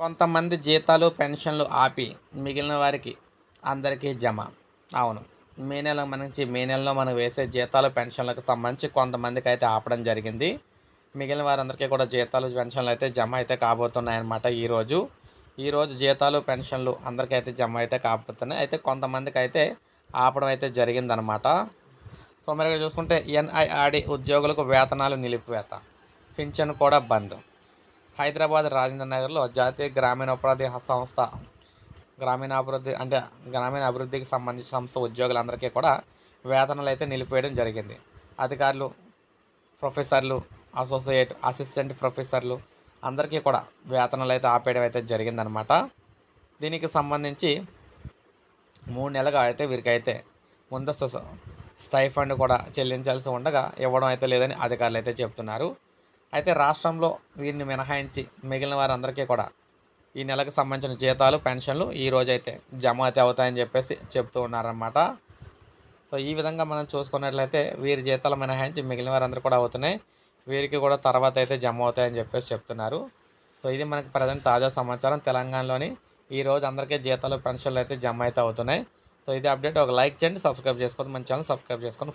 కొంతమంది జీతాలు పెన్షన్లు ఆపి మిగిలిన వారికి అందరికీ జమ. అవును మే నెల నుంచి మే నెలలో మనం వేసే జీతాలు పెన్షన్లకు సంబంధించి కొంతమందికి అయితే ఆపడం జరిగింది. మిగిలిన వారందరికీ కూడా జీతాలు పెన్షన్లు అయితే జమ అయితే కాబోతున్నాయన్నమాట ఈరోజు ఈరోజు జీతాలు పెన్షన్లు అందరికీ అయితే జమ అయితే కాబోతున్నాయి. అయితే కొంతమందికి అయితే ఆపడం అయితే జరిగిందనమాట సో మరి చూసుకుంటే ఎన్ఐఆర్డి ఉద్యోగులకు వేతనాలు నిలిపివేత. పింఛన్ కూడా బంద్. హైదరాబాద్ రాజేంద్ర నగర్లో జాతీయ గ్రామీణ ఉపాధి సంస్థ గ్రామీణాభివృద్ధి అంటే గ్రామీణ అభివృద్ధికి సంబంధించిన సంస్థ ఉద్యోగులందరికీ కూడా వేతనాలు అయితే నిలిపేయడం జరిగింది. అధికారులు ప్రొఫెసర్లు అసోసియేట్ అసిస్టెంట్ ప్రొఫెసర్లు అందరికీ కూడా వేతనాలు అయితే ఆపేయడం అయితే జరిగిందనమాట దీనికి సంబంధించి మూడు నెలలుగా అయితే వీరికైతే ముందస్తు స్టైఫండ్ కూడా చెల్లించాల్సి ఉండగా ఇవ్వడం అయితే లేదని అధికారులు అయితే చెప్తున్నారు. అయితే రాష్ట్రంలో వీరిని మినహాయించి మిగిలిన వారందరికీ కూడా ఈ నెలకు సంబంధించిన జీతాలు పెన్షన్లు ఈ రోజు అయితే జమ అయితే అవుతాయని చెప్పేసి చెప్తూ ఉన్నారన్నమాట. సో ఈ విధంగా మనం చూసుకున్నట్లయితే వీరి జీతాలు మినహాయించి మిగిలిన వారందరూ కూడా అవుతున్నాయి. వీరికి కూడా తర్వాత అయితే జమ అవుతాయని చెప్పేసి చెప్తున్నారు. సో ఇది మనకి ప్రజెంట్ తాజా సమాచారం. తెలంగాణలోని ఈ రోజు అందరికీ జీతాలు పెన్షన్లు అయితే జమ అయితే అవుతున్నాయి. సో ఇది అప్డేట్. ఒక లైక్ చేయండి సబ్స్క్రైబ్ చేసుకోండి. మన ఛానల్ సబ్స్క్రైబ్ చేసుకొని